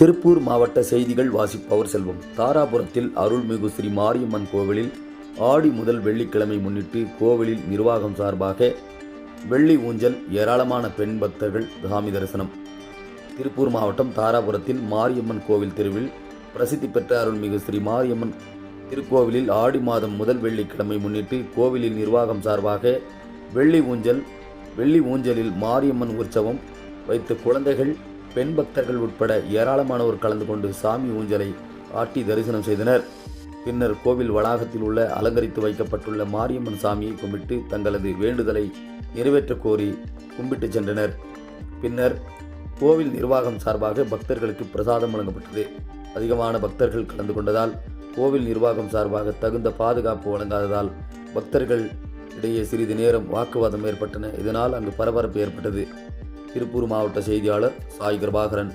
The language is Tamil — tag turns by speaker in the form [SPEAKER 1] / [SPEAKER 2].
[SPEAKER 1] திருப்பூர் மாவட்ட செய்திகள் வாசிப்பவர் செல்வம். தாராபுரத்தில் அருள்மிகு ஸ்ரீ மாரியம்மன் கோவிலில் ஆடி முதல் வெள்ளிக்கிழமை முன்னிட்டு கோவிலில் நிர்வாகம் சார்பாக வெள்ளி ஊஞ்சல் ஏராளமான பெண் பக்தர்கள் சாமி தரிசனம். திருப்பூர் மாவட்டம் தாராபுரத்தில் மாரியம்மன் கோவில் தெருவில் பிரசித்தி பெற்ற அருள்மிகு ஸ்ரீ மாரியம்மன் திருக்கோவிலில் ஆடி மாதம் முதல் வெள்ளிக்கிழமை முன்னிட்டு கோவிலின் நிர்வாகம் சார்பாக வெள்ளி ஊஞ்சல் வெள்ளி ஊஞ்சலில் மாரியம்மன் உற்சவம் வைத்து குழந்தைகள் பெண் பக்தர்கள் உட்பட ஏராளமானோர் கலந்து கொண்டு சாமி ஊஞ்சலை ஆட்டி தரிசனம் செய்தனர். பின்னர் கோவில் வளாகத்தில் உள்ள அலங்கரித்து வைக்கப்பட்டுள்ள மாரியம்மன் சாமியை கும்பிட்டு தங்களது வேண்டுதலை நிறைவேற்ற கோரி கும்பிட்டு சென்றனர். பின்னர் கோவில் நிர்வாகம் சார்பாக பக்தர்களுக்கு பிரசாதம் வழங்கப்பட்டது. அதிகமான பக்தர்கள் கலந்து கொண்டதால் கோவில் நிர்வாகம் சார்பாக தகுந்த பாதுகாப்பு வழங்காததால் பக்தர்கள் இடையே சிறிது நேரம் வாக்குவாதம் ஏற்பட்டன. இதனால் அங்கு பரபரப்பு ஏற்பட்டது. திருப்பூர் மாவட்ட செய்தியாளர் சாய் கிருபாகரன்.